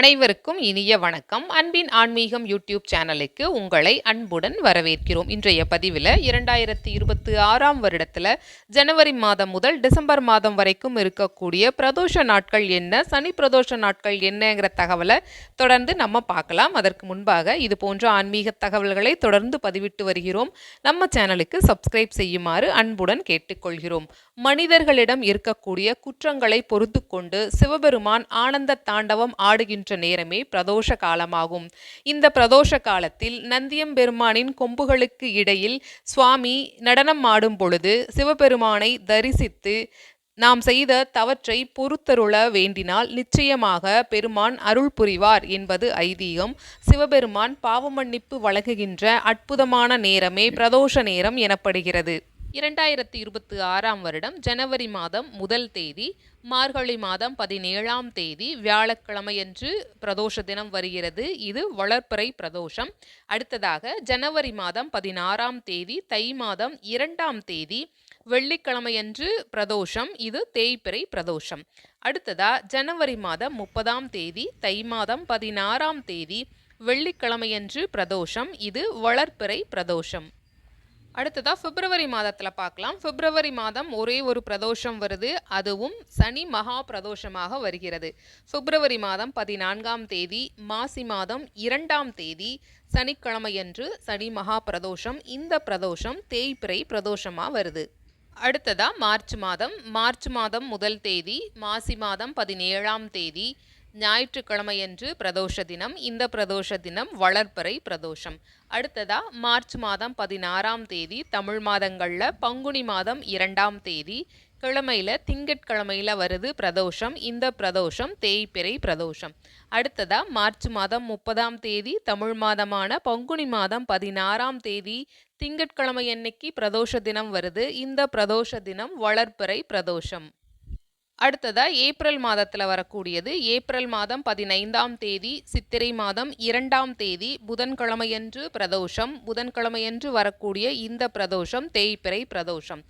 அனைவருக்கும் இனிய வணக்கம். அன்பின் ஆன்மீகம் யூடியூப் சேனலுக்கு உங்களை அன்புடன் வரவேற்கிறோம். இன்றைய பதிவில் இரண்டாயிரத்தி இருபத்தி ஆறாம் வருடத்தில் ஜனவரி மாதம் முதல் டிசம்பர் மாதம் வரைக்கும் இருக்கக்கூடிய பிரதோஷ நாட்கள் என்ன சனி பிரதோஷ நாட்கள் என்னங்கிற தகவலை தொடர்ந்து நம்ம பார்க்கலாம். அதற்கு முன்பாக இது போன்ற ஆன்மீக தகவல்களை தொடர்ந்து பதிவிட்டு வருகிறோம். நம்ம சேனலுக்கு சப்ஸ்கிரைப் செய்யுமாறு அன்புடன் கேட்டுக்கொள்கிறோம். மனிதர்களிடம் இருக்கக்கூடிய குற்றங்களை பொறுத்து கொண்டு சிவபெருமான் ஆனந்த தாண்டவம் ஆடுகின்ற நேரமே பிரதோஷ காலமாகும். இந்த பிரதோஷ காலத்தில் நந்தியம் பெருமானின் கொம்புகளுக்கு இடையில் சுவாமி நடனம் ஆடும் பொழுது சிவபெருமானை தரிசித்து நாம் செய்த தவற்றை பொறுத்தருள வேண்டினால் நிச்சயமாக பெருமான் அருள் புரிவார் என்பது ஐதீகம். சிவபெருமான் பாவமன்னிப்பு வழங்குகின்ற அற்புதமான நேரமே பிரதோஷ நேரம் எனப்படுகிறது. இரண்டாயிரத்தி இருபத்தி ஆறாம் வருடம் ஜனவரி மாதம் முதல் தேதி மார்கழி மாதம் பதினேழாம் தேதி வியாழக்கிழமையன்று பிரதோஷ தினம் வருகிறது. இது வளர்ப்பிறை பிரதோஷம். அடுத்ததாக ஜனவரி மாதம் பதினாறாம் தேதி தை மாதம் இரண்டாம் தேதி வெள்ளிக்கிழமையன்று பிரதோஷம். இது தேய்பிறை பிரதோஷம். அடுத்ததா ஜனவரி மாதம் முப்பதாம் தேதி தை மாதம் பதினாறாம் தேதி வெள்ளிக்கிழமையன்று பிரதோஷம். இது வளர்ப்பிறை பிரதோஷம். அடுத்ததா பிப்ரவரி மாதத்தில் பார்க்கலாம். பிப்ரவரி மாதம் ஒரே ஒரு பிரதோஷம் வருது. அதுவும் சனி மகா பிரதோஷமாக வருகிறது. பிப்ரவரி மாதம் பதினான்காம் தேதி மாசி மாதம் இரண்டாம் தேதி சனிக்கிழமையன்று சனி மகா பிரதோஷம். இந்த பிரதோஷம் தேய்பிறை பிரதோஷமாக வருது. அடுத்ததாக மார்ச் மாதம். மார்ச் மாதம் முதல் தேதி மாசி மாதம் பதினேழாம் தேதி ஞாயிற்றுக்கிழமையன்று பிரதோஷ தினம் இந்த பிரதோஷ தினம் வளர்ப்பறை பிரதோஷம். அடுத்ததா மார்ச் மாதம் பதினாறாம் தேதி தமிழ் மாதங்களில் பங்குனி மாதம் இரண்டாம் தேதி கிழமையில் திங்கட்கிழமையில் வருது பிரதோஷம் இந்த பிரதோஷம் தேய்பிறை பிரதோஷம். அடுத்ததா மார்ச் மாதம் முப்பதாம் தேதி தமிழ் மாதமான பங்குனி மாதம் பதினாறாம் தேதி திங்கட்கிழமை அன்னைக்கு பிரதோஷ தினம் வருது இந்த பிரதோஷ தினம் வளர்ப்பறை பிரதோஷம். அடுத்ததா ஏப்ரல் மாதத்தில் வரக்கூடியது. ஏப்ரல் மாதம் பதினைந்தாம் தேதி சித்திரை மாதம் இரண்டாம் தேதி புதன்கிழமையன்று பிரதோஷம் புதன்கிழமையன்று வரக்கூடிய இந்த பிரதோஷம் தேய்பிறை பிரதோஷம்.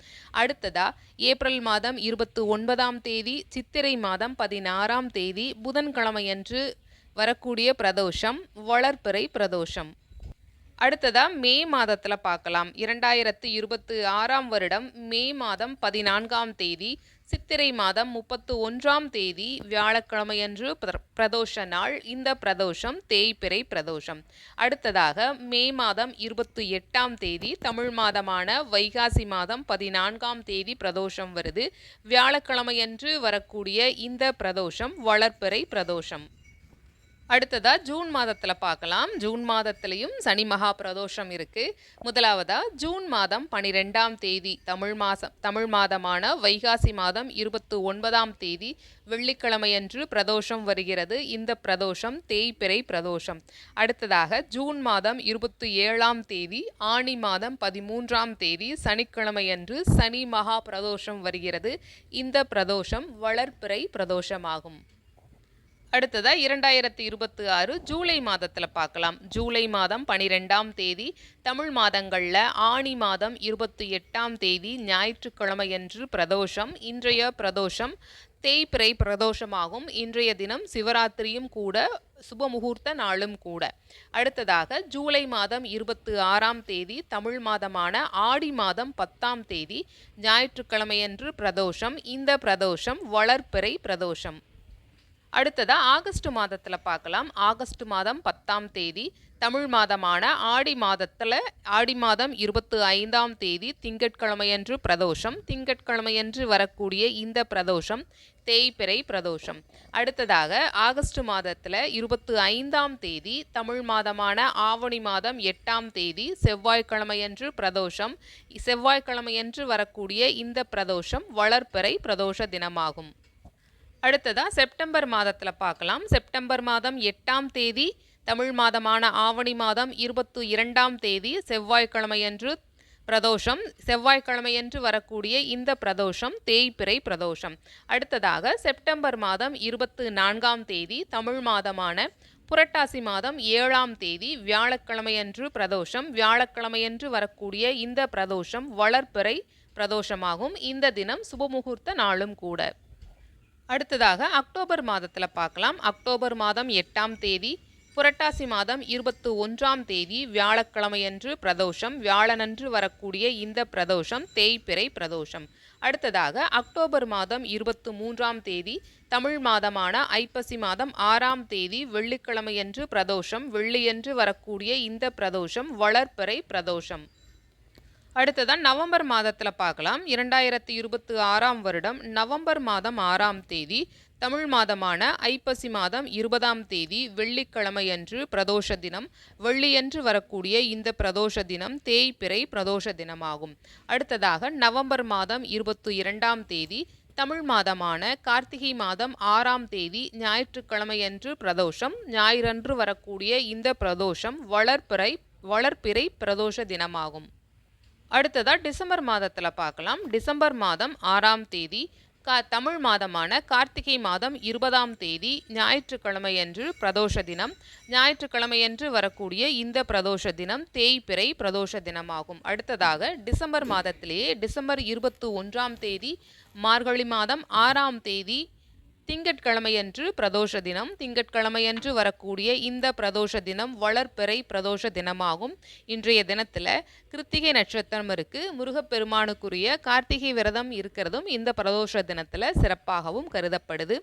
அடுத்ததா ஏப்ரல் மாதம் இருபத்தி ஒன்பதாம் தேதி சித்திரை மாதம் பதினாறாம் தேதி புதன்கிழமையன்று வரக்கூடிய பிரதோஷம் வளர்ப்பிறை பிரதோஷம். அடுத்ததா மே மாதத்தில் பார்க்கலாம். இரண்டாயிரத்து இருபத்தி ஆறாம் வருடம் மே மாதம் பதினான்காம் தேதி சித்திரை மாதம் முப்பத்து ஒன்றாம் தேதி வியாழக்கிழமையன்று பிர- பிரதோஷ நாள். இந்த பிரதோஷம் தேய்பிறை பிரதோஷம். அடுத்ததாக மே மாதம் இருபத்தி எட்டாம் தேதி தமிழ் மாதமான வைகாசி மாதம் பதினான்காம் தேதி பிரதோஷம் வருது. வியாழக்கிழமையன்று வரக்கூடிய இந்த பிரதோஷம் வளர்ப்பிறை பிரதோஷம். அடுத்ததா ஜூன் மாதத்தில் பார்க்கலாம். ஜூன் மாதத்திலையும் சனி மகா பிரதோஷம் இருக்கு. முதலாவதா ஜூன் மாதம் பனிரெண்டாம் தேதி தமிழ் மாதம் தமிழ் மாதமான வைகாசி மாதம் இருபத்தி ஒன்பதாம் தேதி வெள்ளிக்கிழமையன்று பிரதோஷம் வருகிறது. இந்த பிரதோஷம் தேய்பிறை பிரதோஷம். அடுத்ததாக ஜூன் மாதம் இருபத்தி ஏழாம் தேதி ஆணி மாதம் பதிமூன்றாம் தேதி சனிக்கிழமையன்று சனி மகா பிரதோஷம் வருகிறது. இந்த பிரதோஷம் வளர்ப்பிறை பிரதோஷமாகும். அடுத்ததாக இரண்டாயிரத்தி இருபத்தி ஆறு ஜூலை மாதத்தில் பார்க்கலாம். ஜூலை மாதம் பனிரெண்டாம் தேதி தமிழ் மாதங்களில் ஆணி மாதம் இருபத்தி எட்டாம் தேதி ஞாயிற்றுக்கிழமையன்று பிரதோஷம் இன்றைய பிரதோஷம் தேய்பிறை பிரதோஷமாகும். இன்றைய தினம் சிவராத்திரியும் கூட சுபமுகூர்த்த நாளும் கூட. அடுத்ததாக ஜூலை மாதம் இருபத்தி ஆறாம் தேதி தமிழ் மாதமான ஆடி மாதம் பத்தாம் தேதி ஞாயிற்றுக்கிழமையன்று பிரதோஷம் இந்த பிரதோஷம் வளர்ப்பிறை பிரதோஷம். அடுத்ததாக ஆகஸ்ட் மாதத்தில் பார்க்கலாம். ஆகஸ்ட் மாதம் பத்தாம் தேதி தமிழ் மாதமான ஆடி மாதத்தில் ஆடி மாதம் இருபத்து ஐந்தாம் தேதி திங்கட்கிழமையன்று பிரதோஷம். திங்கட்கிழமையன்று வரக்கூடிய இந்த பிரதோஷம் தேய்பிறை பிரதோஷம். அடுத்ததாக ஆகஸ்ட் மாதத்தில் இருபத்து ஐந்தாம் தேதி தமிழ் மாதமான ஆவணி மாதம் எட்டாம் தேதி செவ்வாய்க்கிழமையன்று பிரதோஷம். செவ்வாய்க்கிழமையன்று வரக்கூடிய இந்த பிரதோஷம் வளர்ப்பிறை பிரதோஷ தினமாகும். அடுத்ததாக செப்டம்பர் மாதத்தில் பார்க்கலாம் செப்டம்பர் மாதம் எட்டாம் தேதி தமிழ் மாதமான ஆவணி மாதம் இருபத்தி இரண்டாம் தேதி செவ்வாய்க்கிழமையன்று பிரதோஷம். செவ்வாய்க்கிழமையன்று வரக்கூடிய இந்த பிரதோஷம் தேய்பிறை பிரதோஷம். அடுத்ததாக செப்டம்பர் மாதம் இருபத்து நான்காம் தேதி தமிழ் மாதமான புரட்டாசி மாதம் ஏழாம் தேதி வியாழக்கிழமையன்று பிரதோஷம். வியாழக்கிழமையன்று வரக்கூடிய இந்த பிரதோஷம் வளர்ப்பிறை பிரதோஷமாகும். இந்த தினம் சுபமுகூர்த்த நாளும் கூட. அடுத்ததாக அக்டோபர் மாதத்தில் பார்க்கலாம். அக்டோபர் மாதம் எட்டாம் தேதி புரட்டாசி மாதம் இருபத்து ஒன்றாம் தேதி வியாழக்கிழமையன்று பிரதோஷம் வியாழனன்று வரக்கூடிய இந்த பிரதோஷம் தேய்பிறை பிரதோஷம். அடுத்ததாக அக்டோபர் மாதம் இருபத்து மூன்றாம் தேதி தமிழ் மாதமான ஐப்பசி மாதம் ஆறாம் தேதி வெள்ளிக்கிழமையன்று பிரதோஷம் வெள்ளியன்று வரக்கூடிய இந்த பிரதோஷம் வளர்ப்பிறை பிரதோஷம். அடுத்ததான் நவம்பர் மாதத்தில் பார்க்கலாம். இரண்டாயிரத்தி இருபத்தி ஆறாம் வருடம் நவம்பர் மாதம் ஆறாம் தேதி தமிழ் மாதமான ஐப்பசி மாதம் இருபதாம் தேதி வெள்ளிக்கிழமையன்று பிரதோஷ தினம் வெள்ளியன்று வரக்கூடிய இந்த பிரதோஷ தினம் தேய்பிறை பிரதோஷ தினமாகும். அடுத்ததாக நவம்பர் மாதம் இருபத்தி இரண்டாம் தேதி தமிழ் மாதமான கார்த்திகை மாதம் ஆறாம் தேதி ஞாயிற்றுக்கிழமையன்று பிரதோஷம் ஞாயிறன்று வரக்கூடிய இந்த பிரதோஷம் வளர்ப்பிறை வளர்ப்பிறை பிரதோஷ தினமாகும். அடுத்ததாக டிசம்பர் மாதத்தில் பார்க்கலாம். டிசம்பர் மாதம் ஆறாம் தேதி கா தமிழ் மாதமான கார்த்திகை மாதம் இருபதாம் தேதி ஞாயிற்றுக்கிழமையன்று பிரதோஷ தினம். ஞாயிற்றுக்கிழமையன்று வரக்கூடிய இந்த பிரதோஷ தினம் தேய்பிறை பிரதோஷ தினமாகும். அடுத்ததாக டிசம்பர் மாதத்திலேயே டிசம்பர் இருபத்தி ஒன்றாம் தேதி மார்கழி மாதம் ஆறாம் தேதி திங்கட்கிழமையன்று பிரதோஷ தினம். திங்கட்கிழமையன்று வரக்கூடிய இந்த பிரதோஷ தினம் வளர்ப்பிறை பிரதோஷ தினமாகும். இன்றைய தினத்தில் கிருத்திகை நட்சத்திரம் இருக்கு முருகப்பெருமானுக்குரிய கார்த்திகை விரதம் இருக்கிறதும் இந்த பிரதோஷ தினத்தில் சிறப்பாகவும் கருதப்படுது.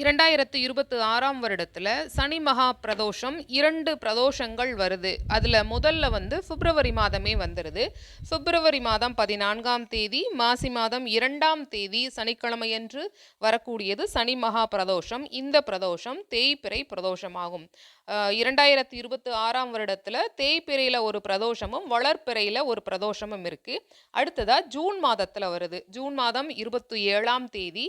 இரண்டாயிரத்து இருபத்தி ஆறாம் வருடத்தில் சனி மகா பிரதோஷம் இரண்டு பிரதோஷங்கள் வருது. அதில் முதல்ல வந்து பிப்ரவரி மாதமே வந்துடுது பிப்ரவரி மாதம் பதினான்காம் தேதி மாசி மாதம் இரண்டாம் தேதி சனிக்கிழமையன்று வரக்கூடியது சனி மகா பிரதோஷம். இந்த பிரதோஷம் தேய்பிறை பிரதோஷமாகும். இரண்டாயிரத்தி இருபத்தி ஆறாம் வருடத்தில் தேய்பிறையில் ஒரு பிரதோஷமும் வளர்ப்பிறையில் ஒரு பிரதோஷமும் இருக்குது அடுத்ததாக ஜூன் மாதத்தில் வருது. ஜூன் மாதம் இருபத்தி ஏழாம் தேதி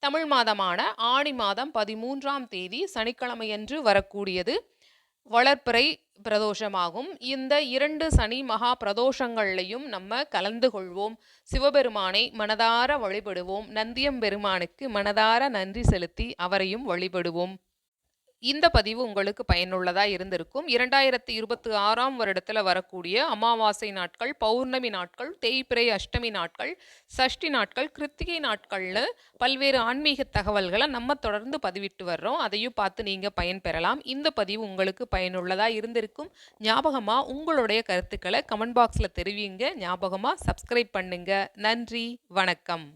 தமிழ் மாதமான ஆணி மாதம் பதிமூன்றாம் தேதி சனிக்கிழமையன்று வரக்கூடியது வளர்ப்பிறை பிரதோஷமாகும். இந்த இரண்டு சனி மகா பிரதோஷங்கள்லையும் நம்ம கலந்து கொள்வோம். சிவபெருமானை மனதார வழிபடுவோம். நந்தியம் பெருமானுக்கு மனதார நன்றி செலுத்தி அவரையும் வழிபடுவோம். இந்த பதிவு உங்களுக்கு பயனுள்ளதாக இருந்திருக்கும். இரண்டாயிரத்தி இருபத்தி ஆறாம் வருடத்தில் வரக்கூடிய அமாவாசை நாட்கள் பௌர்ணமி நாட்கள் தேய்பிறை அஷ்டமி நாட்கள் சஷ்டி நாட்கள் கிருத்திகை நாட்கள்னு பல்வேறு ஆன்மீக தகவல்களை நம்ம தொடர்ந்து பதிவிட்டு வர்றோம். அதையும் பார்த்து நீங்கள் பயன்பெறலாம் இந்த பதிவு உங்களுக்கு பயனுள்ளதாக இருந்திருக்கும். ஞாபகமாக உங்களுடைய கருத்துக்களை கமெண்ட் பாக்ஸில் தெரிவிங்க. ஞாபகமாக சப்ஸ்கிரைப் பண்ணுங்கள் நன்றி. வணக்கம்.